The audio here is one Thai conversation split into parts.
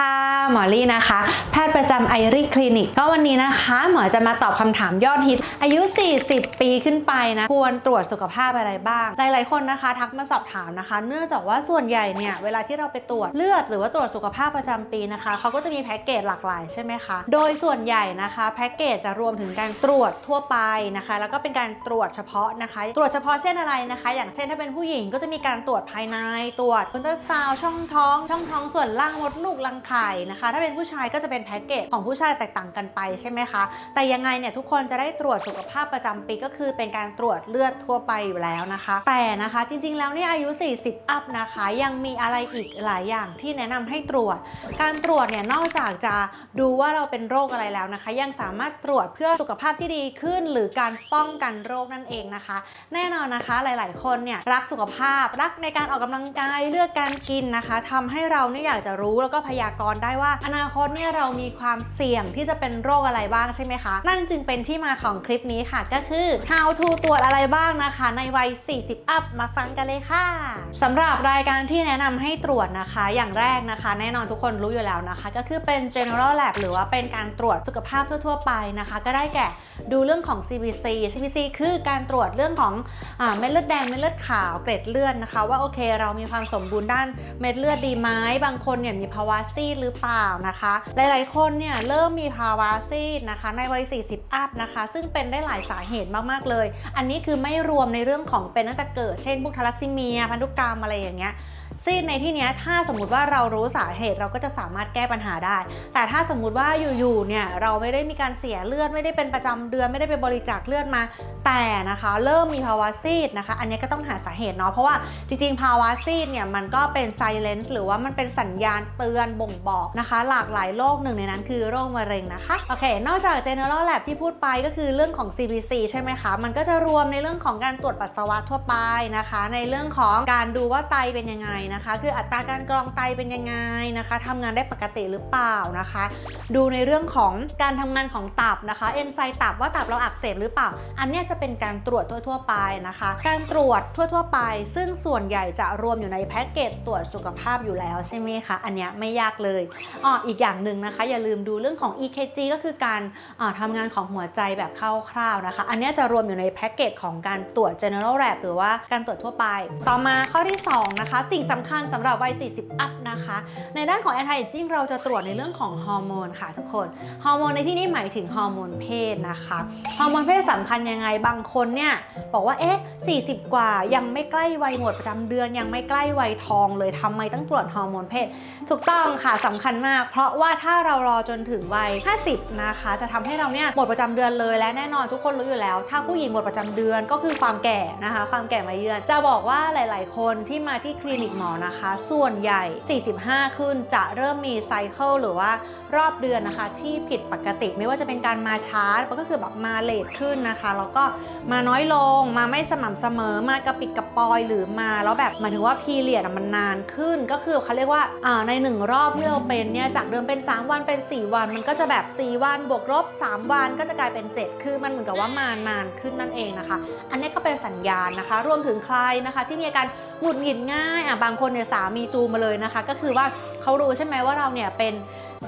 ค่ะ หมอลี่นะคะ แพทย์ประจำไอรีคลินิก ก็วันนี้นะคะ หมอจะมาตอบคำถามยอดฮิต อายุ 40 ปีขึ้นไปนะ ควรตรวจสุขภาพอะไรบ้าง หลายๆคนนะคะ ทักมาสอบถามนะคะ เนื่องจากว่าส่วนใหญ่เนี่ย เวลาที่เราไปตรวจเลือด หรือว่าตรวจสุขภาพประจำปีนะคะ เขาก็จะมีแพ็กเกจหลากหลายใช่ไหมคะ โดยส่วนใหญ่นะคะแพ็กเกจจะรวมถึงการตรวจทั่วไปนะคะ แล้วก็เป็นการตรวจเฉพาะนะคะ ตรวจเฉพาะเช่นอะไรนะคะ อย่างเช่นถ้าเป็นผู้หญิงก็จะมีการตรวจภายในตรวจอุลตราซาวช่องท้อง ช่องท้องส่วนล่างมดลูกรังไข่นะคะถ้าเป็นผู้ชายก็จะเป็นแพ็กเกจของผู้ชายแตกต่างกันไปใช่ไหมคะ แต่ยังไงเนี่ยทุกคนจะได้ตรวจสุขภาพประจำปีก็คือเป็นการตรวจเลือดทั่วไปอยู่แล้วนะคะ แต่นะคะจริงๆแล้วเนี่ยอายุ 40 อัพนะคะ ยังมีอะไรอีกหลายอย่างที่แนะนำให้ตรวจ การตรวจเนี่ยนอกจากจะดูว่าเราเป็นโรคอะไรแล้วนะคะ ยังสามารถตรวจเพื่อสุขภาพที่ดีขึ้น หรือการป้องกันโรคนั่นเองนะคะ แน่นอนนะคะหลาย ๆ คนเนี่ยรักสุขภาพรักในการออกกำลังกายเลือกการกินนะคะทำให้เราเนี่ยอยากจะรู้แล้วก็พยากรณ์ได้ว่าอนาคตเนี่ยเรามีความเสี่ยงที่จะเป็นโรคอะไรบ้างใช่ไหมคะ นั่นจึงเป็นที่มาของคลิปนี้ค่ะก็คือ how to ตรวจอะไรบ้างนะคะ ในวัย 40 อัพมาฟังกันเลยค่ะสำหรับรายการที่แนะนำให้ตรวจนะคะ อย่างแรกนะคะ แน่นอนทุกคนรู้อยู่แล้วนะคะ ก็คือเป็น general lab หรือว่าเป็นการตรวจสุขภาพทั่ว ๆ ไปนะคะ ก็ได้แก่ดูเรื่องของ CBC CBC คือการตรวจเรื่องของอเม็ดเลือดแดงเม็ดเลือดขาวเกล็ดเลือดนะคะ ว่าโอเค เรามีความสมบูรณ์ด้านเม็ดเลือดดีไหมบางคนเนี่ยมีภาวะซีดหรือเปล่านะคะ หลายๆ คนเนี่ยเริ่มมีภาวะซีดนะคะ ในวัย 40 อัพนะคะ ซึ่งเป็นได้หลายสาเหตุมากๆเลย อันนี้คือไม่รวมในเรื่องของเป็นตั้งแต่เกิด เช่นพวกทาลัสซีเมีย พันธุกรรมอะไรอย่างเงี้ย ซีดในที่นี้ถ้าสมมติว่าเรารู้สาเหตุเราก็จะสามารถแก้ปัญหาได้ แต่ถ้าสมมุติว่าอยู่ๆเนี่ยเราไม่ได้มีการเสียเลือดไม่ได้เป็นประจำเดือนไม่ได้ไปบริจาคเลือดมา แต่นะคะ เริ่มมีภาวะซีดนะคะ อันนี้ก็ต้องหาสาเหตุเนาะเพราะว่าจริงๆ ภาวะซีดเนี่ยมันก็เป็นไซเลนส์หรือว่ามันเป็นสัญญาณเตือนบ่งบอกนะคะ หลากหลายโรคหนึ่งในนั้นคือโรคมะเร็งนะคะโอเค นอกจาก general lab ที่พูดไปก็คือเรื่องของ CBC ใช่ไหมคะมันก็จะรวมในเรื่องของการตรวจปัสสาวะทั่วไปนะคะ ในเรื่องของการดูว่าไตเป็นยังไงนะคะ คืออัตราการกรองไตเป็นยังไงนะคะทำงานได้ปกติหรือเปล่านะคะ ดูในเรื่องของการทำงานของตับนะคะ เอนไซม์ตับว่าตับเราอักเสบหรือเปล่า อันนี้จะเป็นการตรวจทั่วๆไปนะคะ การตรวจทั่วๆไป ซึ่งส่วนใหญ่จะรวมอยู่ในแพ็กเกจตรวจสุขภาพอยู่แล้วใช่ไหมคะ อันนี้ไม่ยากเลยอ๋ออีกอย่างหนึ่งนะคะ อย่าลืมดูเรื่องของ EKG ก็คือการอ่าทำงานของหัวใจแบบคร่าวๆนะคะ อันนี้จะรวมอยู่ในแพ็กเกจของการตรวจ general lab หรือว่าการตรวจทั่วไป ต่อมาข้อที่สองนะคะสิ่งสำคัญสำหรับวัย 40 อัพนะคะ ในด้านของ anti aging เราจะตรวจในเรื่องของฮอร์โมนค่ะทุกคน ฮอร์โมนในที่นี้หมายถึงฮอร์โมนเพศนะคะ ฮอร์โมนเพศสำคัญยังไง บางคนเนี่ยบอกว่า เอ๊ะ 40 กว่ายังไม่ใกล้วัยหมดประจำเดือน ยังไม่ใกล้วัยทองเลยทำไมต้องตรวจฮอร์โมนเพศ ถูกต้องค่ะสำคัญมาก เพราะว่าถ้าเรารอจนถึงวัย 50 นะคะ จะทำให้เราเนี่ยหมดประจำเดือนเลยและแน่นอนทุกคนรู้อยู่แล้ว ถ้าผู้หญิงหมดประจำเดือนก็คือความแก่นะคะ ความแก่มาเยือน จะบอกว่าหลาย ๆ คนที่มาที่คลินิกหมอนะคะ ส่วนใหญ่ 45 ขึ้นจะเริ่มมีไซเคิลหรือว่ารอบเดือนนะคะ ที่ผิดปกติไม่ว่าจะเป็นการมาช้าก็คือแบบมาเลทขึ้นนะคะ แล้วก็มาน้อยลงมาไม่สม่ำเสมอมากระปิดกระปอยหรือมาแล้วแบบหมายถึงว่าพีเรียดมันนานขึ้นก็คือเขาเรียกว่าอ่าในหนึ่งรอบที่เราเป็นเนี่ยจากเดิมเป็น 3 วันเป็น 4 วัน มันก็จะแบบ 4 วันบวกลบ 3 วันก็จะกลายเป็น 7 คือมันเหมือนกับว่ามานานขึ้นนั่นเองนะคะ อันนี้ก็เป็นสัญญาณนะคะ รวมถึงใครนะคะ ที่มีอาการหงุดหงิดง่ายอะบางคนเนี่ยสามีจูงมาเลยนะคะ ก็คือว่าเขารู้ใช่ไหมว่าเราเนี่ยเป็น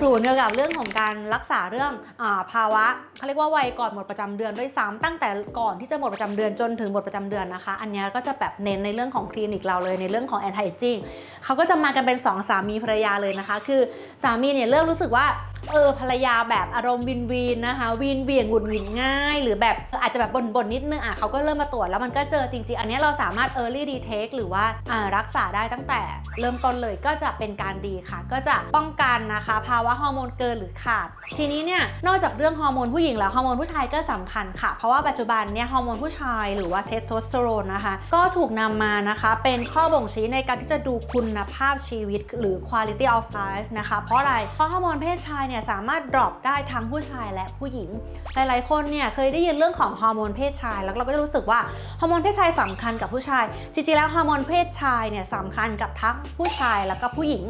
ศูนย์เกี่ยวกับเรื่องของการรักษาเรื่องอภาวะเขาเรียกว่าวัยก่อนหมดประจำเดือนด้วยซ้ำตั้งแต่ก่อนที่จะหมดประจำเดือนจนถึงหมดประจำเดือนนะคะ อันนี้ก็จะแบบเน้นในเรื่องของคลินิกเราเลยในเรื่องของแอนตี้เอจิ้งเขาก็จะมากันเป็นสองสามีภรรยาเลยนะคะ คือสามีเนี่ยเริ่มรู้สึกว่า เออภรรยาแบบอารมณ์วินวีนนะคะวินเวียงหงุดหงิดง่าย หรือแบบอาจจะแบบบ่นๆนนิดนึงอะเขาก็เริ่มมาตรวจแล้วมันก็เจอจริง ๆ อันนี้เราสามารถ early detect หรือว่าอ่ารักษาได้ตั้งแต่เริ่มต้นเลยก็จะเป็นการดีค่ะ ก็จะป้องกันนะคะ ภาวะฮอร์โมนเกินหรือขาด ทีนี้เนี่ยนอกจากเรื่องฮอร์โมนผู้หญิงแล้วฮอร์โมนผู้ชายก็สำคัญค่ะ เพราะว่าปัจจุบันเนี่ยฮอร์โมนผู้ชายหรือว่าเทสโทสเตอโรนนะคะก็ถูกนำมานะคะ เป็นข้อบ่งชี้ในการที่จะดูคุณภาพชีวิตหรือ quality of life นะคะเพราะอะไรเพราะฮอร์โมนเพศชายเนี่ยสามารถดรอปได้ทั้งผู้ชายและผู้หญิง หลายๆ คนเนี่ยเคยได้ยินเรื่องของฮอร์โมนเพศชาย แล้วเราก็จะรู้สึกว่าฮอร์โมนเพศชายสำคัญกับผู้ชาย จริงๆแล้วฮอร์โมนเพศชายเนี่ยสำคัญกับทั้งผู้ชายแล้วก็ผู้หญิง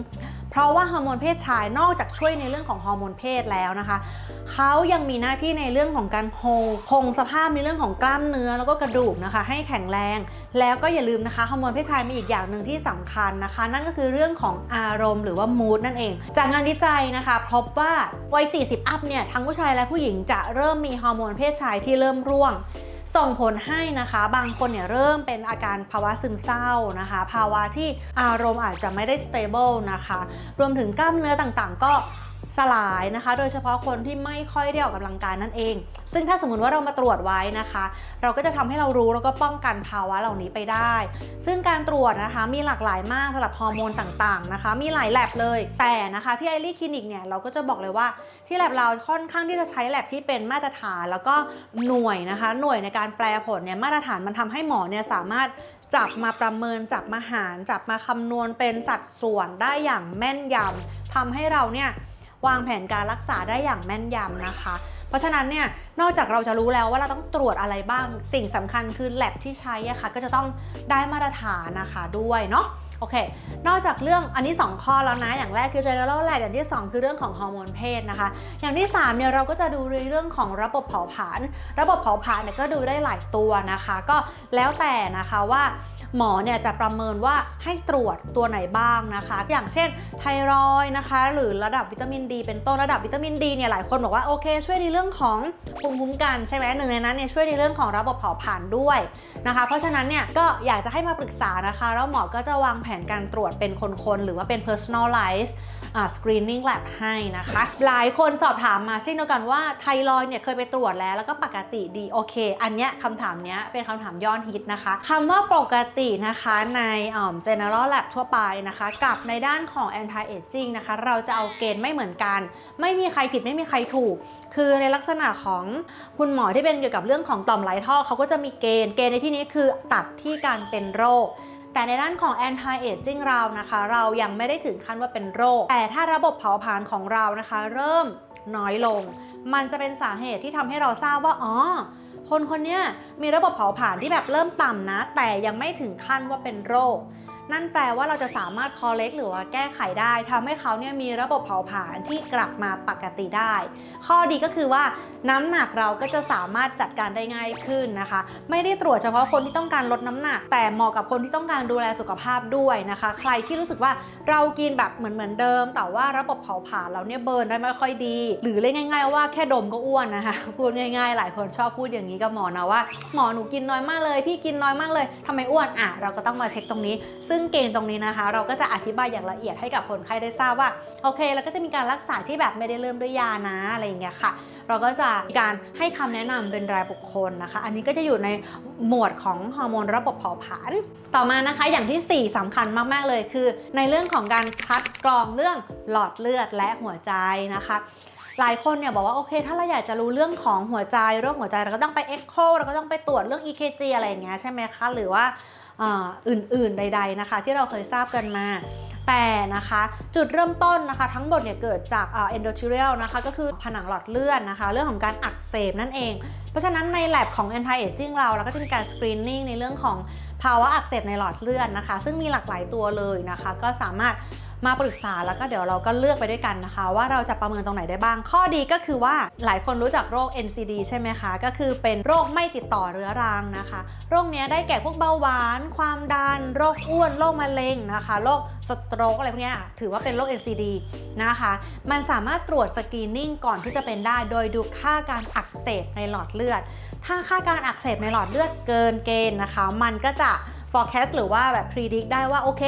เพราะว่าฮอร์โมนเพศชายนอกจากช่วยในเรื่องของฮอร์โมนเพศแล้วนะคะเขายังมีหน้าที่ในเรื่องของการโฮคงสภาพในเรื่องของกล้ามเนื้อแล้วก็กระดูกนะคะ ให้แข็งแรง แล้วก็อย่าลืมนะคะฮอร์โมนเพศชายมีอีกอย่างหนึ่งที่สำคัญนะคะ นั่นก็คือเรื่องของอารมณ์หรือว่ามูดนั่นเอง จากงานวิจัยนะคะพบว่าวัย 40 อัพเนี่ยทั้งผู้ชายและผู้หญิงจะเริ่มมีฮอร์โมนเพศชายที่เริ่มร่วง ส่งผลให้นะคะ บางคนเนี่ยเริ่มเป็นอาการภาวะซึมเศร้านะคะ ภาวะที่อารมณ์อาจจะไม่ได้สเตเบิลนะคะ รวมถึงกล้ามเนื้อต่างๆ ก็ สลายนะคะ โดยเฉพาะคนที่ไม่ค่อยได้ออกกำลังกายนั่นเอง ซึ่งถ้าสมมติว่าเรามาตรวจไว้นะคะ เราก็จะทำให้เรารู้แล้วก็ป้องกันภาวะเหล่านี้ไปได้ ซึ่งการตรวจนะคะมีหลากหลายมากสำหรับฮอร์โมนต่างๆนะคะ มีหลายแลบเลย แต่นะคะที่ไอรีคลินิกเนี่ยเราก็จะบอกเลยว่าที่แลบเราค่อนข้างที่จะใช้แลบที่เป็นมาตรฐานแล้วก็หน่วยนะคะ หน่วยในการแปลผลเนี่ยมาตรฐานมันทำให้หมอเนี่ยสามารถจับมาประเมินจับมาหาร จับมาคำนวณเป็นสัดส่วนได้อย่างแม่นยำทำให้เราเนี่ย วางแผนการรักษาได้อย่างแม่นยำนะคะ เพราะฉะนั้นเนี่ยนอกจากเราจะรู้แล้วว่าเราต้องตรวจอะไรบ้าง สิ่งสำคัญคือแลบที่ใช้อะค่ะก็จะต้องได้มาตรฐานนะคะด้วยเนาะ โอเค นอกจากเรื่องอันนี้ 2 ข้อแล้วนะ อย่างแรกคือ general lab อย่างที่ 2 คือเรื่องของฮอร์โมนเพศนะคะ อย่างที่3เนี่ยเราก็จะดูในเรื่องของระบบเผาผลาญ ระบบเผาผลาญเนี่ยก็ดูได้หลายตัวนะคะ ก็แล้วแต่นะคะว่าหมอเนี่ยจะประเมินว่าให้ตรวจตัวไหนบ้างนะคะ อย่างเช่นไทรอยนะคะ หรือระดับวิตามินดี เป็นต้นระดับวิตามินดีเนี่ยหลายคนบอกว่าโอเค ช่วยในเรื่องของภูมิคุ้มกันใช่ไหมหนึ่งในนั้นเนี่ยช่วยในเรื่องของระบบเผาผลาญด้วยนะคะ เพราะฉะนั้นเนี่ยก็อยากจะให้มาปรึกษานะคะ แล้วหมอก็จะวางแผนการตรวจเป็นคนๆ หรือว่าเป็น personalize อ่า screening lab ให้นะคะ หลายคนสอบถามมาเช่นเดียวกันว่าไทรอยเนี่ยเคยไปตรวจแล้วแล้วก็ปกติดีโอเค อันเนี้ยคำถามเนี้ยเป็นคำถามยอดฮิตนะคะคำว่าปกตินะคะใน general lab ทั่วไปนะคะ กับในด้านของ anti aging นะคะ เราจะเอาเกณฑ์ไม่เหมือนกัน ไม่มีใครผิดไม่มีใครถูก คือในลักษณะของคุณหมอที่เป็นเกี่ยวกับเรื่องของต่อมไหลท่อเขาก็จะมีเกณฑ์เกณฑ์ในที่นี้คือตัดที่การเป็นโรค แต่ในด้านของ anti aging เรานะคะ เรายังไม่ได้ถึงขั้นว่าเป็นโรค แต่ถ้าระบบเผาผลาญของเรานะคะ เริ่มน้อยลง มันจะเป็นสาเหตุที่ทำให้เราทราบว่าอ๋อคนคนนี้มีระบบเผาผลาญที่แบบเริ่มต่ำนะ แต่ยังไม่ถึงขั้นว่าเป็นโรค นั่นแปลว่าเราจะสามารถ correct หรือว่าแก้ไขได้ทำให้เขาเนี่ยมีระบบเผาผลาญที่กลับมาปกติได้ ข้อดีก็คือว่า น้ำหนักเราก็จะสามารถจัดการได้ง่ายขึ้นนะคะ ไม่ได้ตรวจเฉพาะคนที่ต้องการลดน้ำหนัก แต่เหมาะกับคนที่ต้องการดูแลสุขภาพด้วยนะคะ ใครที่รู้สึกว่าเรากินแบบเหมือนเหมือนเดิม แต่ว่าระบบเผาผลาญเราเนี่ยเบิร์นได้ไม่ค่อยดี หรือเรียกง่าย ๆ ว่าแค่ดมก็อ้วนนะคะพูดง่าย ๆ หลายคนชอบพูดอย่างนี้กับหมอนะว่าหมอหนูกินน้อยมากเลย พี่กินน้อยมากเลยทำไมอ้วนอะเราก็ต้องมาเช็คตรงนี้ ซึ่งเกณฑ์ตรงนี้นะคะ เราก็จะอธิบายอย่างละเอียดให้กับคนไข้ได้ทราบว่าโอเค แล้วก็จะมีการรักษาที่แบบไม่ได้เริ่มด้วยยานะอะไรอย่างเงี้ยค่ะเราก็จะมีการให้คำแนะนำเป็นรายบุคคลนะคะ อันนี้ก็จะอยู่ในหมวดของฮอร์โมนระบบเผาผลาญต่อมานะคะอย่างทีสี่4สำคัญมากๆเลยคือ ในเรื่องของการคัดกรองเรื่องหลอดเลือดและหัวใจนะคะหลายคนเนี่ยบอกว่าโอเคถ้าเราอยากจะรู้เรื่องของหัวใจโรคหัวใจเราก็ต้องไปเอ็กโคเราก็ต้องไปตรวจเรื่อง EKG อะไรอย่างเงี้ยใช่ไหมคะหรือว่า อื่นๆใด ๆนะคะ ที่เราเคยทราบกันมาแต่นะคะจุดเริ่มต้นนะคะ ทั้งหมดเนี่ยเกิดจากเอ็นโดท h เรียลนะคะก็คือผนังหลอดเลือดนะคะ เรื่องของการอักเสบนั่นเอง เพราะฉะนั้นใน lab ของ anti aging เราเราก็จะมีการ screening ในเรื่องของภาวะอักเสบในหลอดเลือดนะคะ ซึ่งมีหลากหลายตัวเลยนะคะ ก็สามารถ มาปรึกษาแล้วก็เดี๋ยวเราก็เลือกไปด้วยกันนะคะ ว่าเราจะประเมินตรงไหนได้บ้าง ข้อดีก็คือว่าหลายคนรู้จักโรค NCD ใช่ไหมคะ ก็คือเป็นโรคไม่ติดต่อเรื้อรังนะคะ โรคเนี้ยได้แก่พวกเบาหวาน ความดัน โรคอ้วน โรคมะเร็งนะคะโรคสโตรกอะไรพวกเนี้ยถือว่าเป็นโรค NCD นะคะ มันสามารถตรวจสกรีนนิ่งก่อนที่จะเป็นได้ โดยดูค่าการอักเสบในหลอดเลือด ถ้าค่าการอักเสบในหลอดเลือดเกินเกณฑ์นะคะ มันก็จะ forecast หรือว่าแบบ predict ได้ว่าโอเค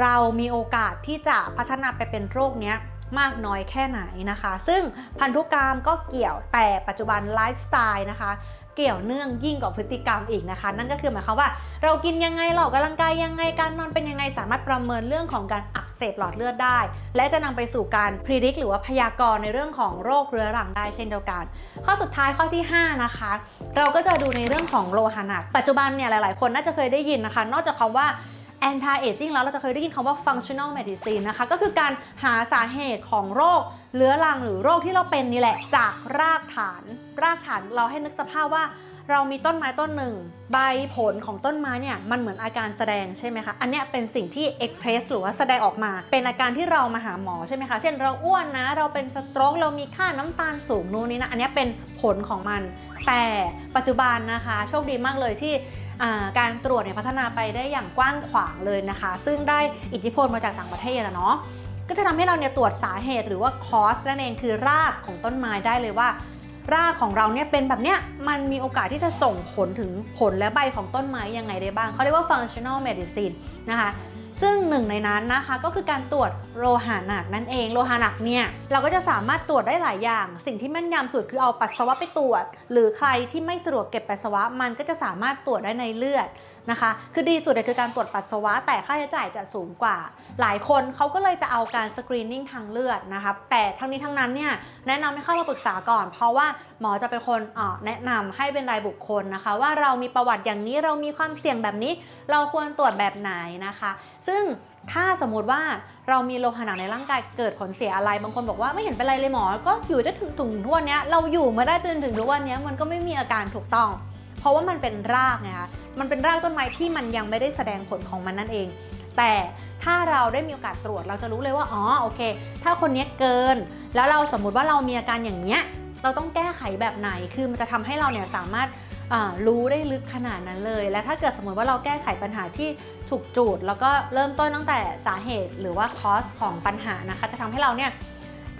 เรามีโอกาสที่จะพัฒนาไปเป็นโรคเนี้ยมากน้อยแค่ไหนนะคะ ซึ่งพันธุกรรมก็เกี่ยวแต่ปัจจุบันไลฟ์สไตล์นะคะ เกี่ยวเนื่องยิ่งกว่าพฤติกรรมอีกนะคะ นั่นก็คือหมายความว่า เรากินยังไงเราออกกำลังกายยังไงการนอนเป็นยังไงสามารถประเมินเรื่องของการอักเสบหลอดเลือดได้ และจะนำไปสู่การ predict หรือว่าพยากรณ์ในเรื่องของโรคเรื้อรังได้เช่นเดียวกัน ข้อสุดท้ายข้อที่ 5 นะคะ เราก็จะดูในเรื่องของโลหะหนักปัจจุบันเนี่ยหลาย ๆ คนน่าจะเคยได้ยินนะคะ นอกจากคำว่า anti aging แล้วเราจะเคยได้ยินคำว่า functional medicine นะคะ ก็คือการหาสาเหตุของโรคเรื้อรังหรือโรคที่เราเป็นนี่แหละ จากรากฐาน รากฐานเราให้นึกสภาพว่าเรามีต้นไม้ต้นหนึ่ง ใบผลของต้นไม้เนี่ยมันเหมือนอาการแสดงใช่ไหมคะ อันเนี้ยเป็นสิ่งที่เอ็กเพรสหรือว่าแสดงออกมา เป็นอาการที่เรามาหาหมอใช่ไหมคะ เช่นเราอ้วนนะ เราเป็นสโตรกเรามีค่าน้ำตาลสูงนู่นนี่นะ อันเนี้ยเป็นผลของมัน แต่ปัจจุบันนะคะ โชคดีมากเลยที่ การตรวจเนี่ยพัฒนาไปได้อย่างกว้างขวางเลยนะคะ ซึ่งได้อิทธิพลมาจากต่างประเทศอะเนาะก็จะทำให้เราเนี่ยตรวจสาเหตุหรือว่าคอสนั่นเองคือรากของต้นไม้ได้เลยว่า รากของเราเนี่ยเป็นแบบเนี้ยมันมีโอกาสที่จะส่งผลถึงผลและใบของต้นไม้ยังไงได้บ้างเขาเรียกว่า functional medicine นะคะ ซึ่งหนึ่งในนั้นนะคะก็คือการตรวจโลหะหนักนั่นเองโลหะหนักเนี่ยเราก็จะสามารถตรวจได้หลายอย่าง สิ่งที่แม่นยำสุดคือเอาปัสสาวะไปตรวจ หรือใครที่ไม่สะดวกเก็บปัสสาวะมันก็จะสามารถตรวจได้ในเลือดนะคะ คือดีสุดเนี่ยคือการตรวจปัสสาวะ แต่ค่าใช้จ่ายจะสูงกว่า หลายคนเขาก็เลยจะเอาการสกรีนนิ่งทางเลือดนะคะแต่ทั้งนี้ทั้งนั้นเนี่ยแนะนำให้เข้ามาปรึกษาก่อน เพราะว่า หมอจะเป็นคนแนะนำให้เป็นรายบุคคลนะคะ ว่าเรามีประวัติอย่างนี้เรามีความเสี่ยงแบบนี้ เราควรตรวจแบบไหนนะคะ ซึ่งถ้าสมมติว่าเรามีโลหะหนักในร่างกายเกิดผลเสียอะไร บางคนบอกว่าไม่เห็นเป็นไรเลยหมอ ก็อยู่จะถึงถึงทุกวันนี้เราอยู่มาได้จนถึงทุกวันนี้มันก็ไม่มีอาการถูกต้อง เพราะว่ามันเป็นรากไงคะมันเป็นรากต้นไม้ที่มันยังไม่ได้แสดงผลของมันนั่นเอง แต่ถ้าเราได้มีโอกาสตรวจเราจะรู้เลยว่าอ๋อโอเค ถ้าคนนี้เกิน แล้วเราสมมุติว่าเรามีอาการอย่างเนี้ย เราต้องแก้ไขแบบไหน คือมันจะทำให้เราเนี่ยสามารถรู้ได้ลึกขนาดนั้นเลย และถ้าเกิดสมมติว่าเราแก้ไขปัญหาที่ถูกจุด แล้วก็เริ่มต้นตั้งแต่สาเหตุหรือว่าคอสของปัญหานะคะ จะทำให้เราเนี่ย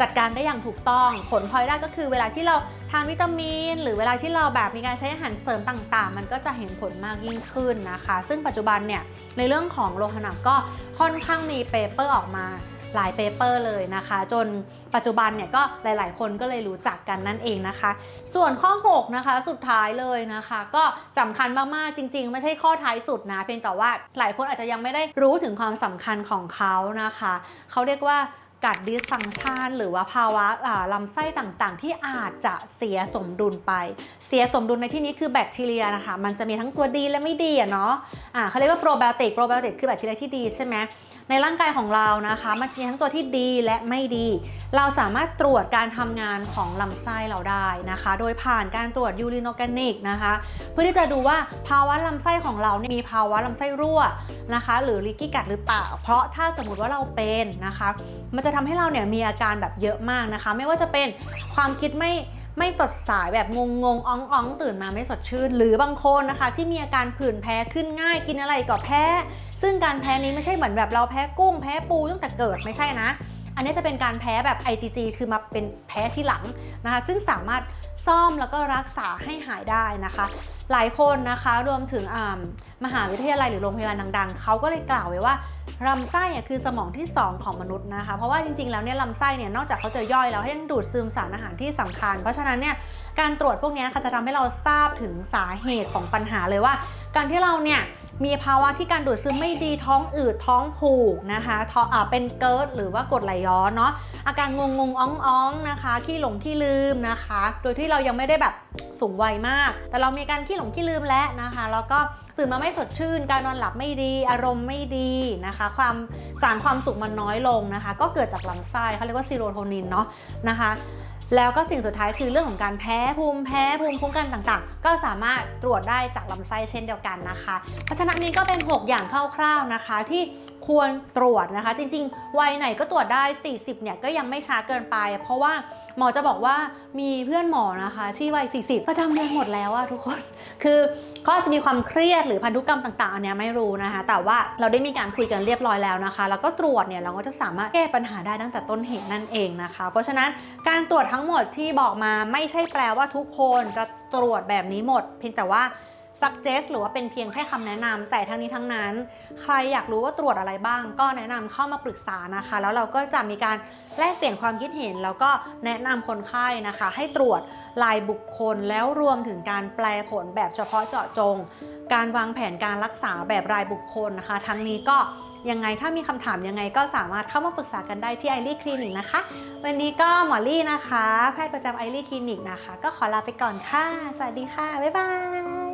จัดการได้อย่างถูกต้อง ผลพลอยได้ก็คือเวลาที่เราทานวิตามิน หรือเวลาที่เราแบบมีการใช้อาหารเสริมต่าง ๆ มันก็จะเห็นผลมากยิ่งขึ้นนะคะ ซึ่งปัจจุบันเนี่ยในเรื่องของโลหะหนักก็ค่อนข้างมีเปเปอร์ออกมา หลายเปเปอร์เลยนะคะ จนปัจจุบันเนี่ยก็หลาย ๆ คนก็เลยรู้จักกันนั่นเองนะคะ ส่วนข้อ 6 นะคะสุดท้ายเลยนะคะ ก็สำคัญมาก ๆ จริง ๆ ไม่ใช่ข้อท้ายสุดนะ เพียงแต่ว่าหลายคนอาจจะยังไม่ได้รู้ถึงความสำคัญของเขานะคะ เขาเรียกว่า กัดดิสฟังชันหรือว่าภาวะลำไส้ต่างๆ ที่อาจจะเสียสมดุลไป เสียสมดุลในที่นี้คือแบคทีเรียนะคะ มันจะมีทั้งตัวดีและไม่ดีอะเนาะอ่าเขาเรียกว่าโปรไบโอติก โปรไบโอติกคือแบคทีเรียที่ดีใช่ไหมในร่างกายของเรานะคะ มันมีทั้งตัวที่ดีและไม่ดี เราสามารถตรวจการทำงานของลำไส้เราได้นะคะ โดยผ่านการตรวจยูรินอแกนิกนะคะ เพื่อที่จะดูว่าภาวะลำไส้ของเราเนี่ยมีภาวะลำไส้รั่วนะคะ หรือลิกกี้กัดหรือเปล่า เพราะถ้าสมมติว่าเราเป็นนะคะ มันจะทำให้เราเนี่ยมีอาการแบบเยอะมากนะคะ ไม่ว่าจะเป็นความคิดไม่ไม่สดใสแบบงงงๆอ่องอ่องตื่นมาไม่สดชื่น หรือบางคนนะคะ ที่มีอาการผื่นแพ้ขึ้นง่ายกินอะไรก็แพ้ ซึ่งการแพ้นี้ไม่ใช่เหมือนแบบเราแพ้กุ้งแพ้ปูตั้งแต่เกิดไม่ใช่นะ อันนี้จะเป็นการแพ้แบบ IgG คือมาเป็นแพ้ที่หลังนะคะ ซึ่งสามารถซ่อมแล้วก็รักษาให้หายได้นะคะ หลายคนนะคะรวมถึงมหาวิทยาลัยหรือโรงพยาบาลดัง ๆเขาก็เลยกล่าวไว้ว่า ลำไส้เนี่ยคือสมองที่ 2 ของมนุษย์นะคะ เพราะว่าจริงๆแล้วเนี่ยลำไส้เนี่ยนอกจากเขาจะย่อยแล้วให้ยังดูดซึมสารอาหารที่สำคัญ เพราะฉะนั้นเนี่ยการตรวจพวกนี้ค่ะจะทำให้เราทราบถึงสาเหตุของปัญหาเลยว่า การที่เราเนี่ยมีภาวะที่การดูดซึมไม่ดีท้องอืดท้องผูกนะคะท้องอ่าเป็นเกิร์ดหรือว่ากรดไหลย้อนเนาะอาการงงงๆอ้องๆนะคะขี้หลงขี้ลืมนะคะ โดยที่เรายังไม่ได้แบบสูงวัยมาก แต่เรามีการขี้หลงขี้ลืมแล้วนะคะ แล้วก็ ตื่นมาไม่สดชื่น การนอนหลับไม่ดี อารมณ์ไม่ดีนะคะ ความสารความสุขมันน้อยลงนะคะ ก็เกิดจากลำไส้เขาเรียกว่าซีโรโทนินเนาะนะคะแล้วก็สิ่งสุดท้ายคือเรื่องของการแพ้ภูมิแพ้ภูมิคุ้มกันต่างๆ ก็สามารถตรวจได้จากลำไส้เช่นเดียวกันนะคะ เพราะฉะนั้นนี้ก็เป็น 6 อย่างคร่าวๆนะคะที่ ควรตรวจนะคะ จริงๆ วัยไหนก็ตรวจได้ 40 เนี่ยก็ยังไม่ช้าเกินไป เพราะว่าหมอจะบอกว่ามีเพื่อนหมอนะคะ ที่วัย 40 ประจำเดือนหมดแล้วอะทุกคน คือเขาอาจจะมีความเครียดหรือพันธุกรรมต่างๆอันเนี้ยไม่รู้นะคะ แต่ว่าเราได้มีการคุยกันเรียบร้อยแล้วนะคะ แล้วก็ตรวจเนี่ยเราก็จะสามารถแก้ปัญหาได้ตั้งแต่ต้นเหตุนั่นเองนะคะ เพราะฉะนั้นการตรวจทั้งหมดที่บอกมาไม่ใช่แปลว่าทุกคนจะตรวจแบบนี้หมด เพียงแต่ว่า suggest หรือว่าเป็นเพียงแค่คำแนะนำแต่ทั้งนี้ทั้งนั้น ใครอยากรู้ว่าตรวจอะไรบ้าง ก็แนะนำเข้ามาปรึกษานะคะ แล้วเราก็จะมีการแลกเปลี่ยนความคิดเห็น แล้วก็แนะนำคนไข้นะคะ ให้ตรวจรายบุคคลแล้วรวมถึงการแปลผลแบบเฉพาะเจาะจง การวางแผนการรักษาแบบรายบุคคลนะคะ ทั้งนี้ก็ยังไงถ้ามีคำถามยังไงก็สามารถเข้ามาปรึกษากันได้ที่ไอรีคลินิกนะคะ วันนี้ก็หมอลี่นะคะ แพทย์ประจำไอรีคลินิกนะคะ ก็ขอลาไปก่อนค่ะ สวัสดีค่ะ บ๊ายบาย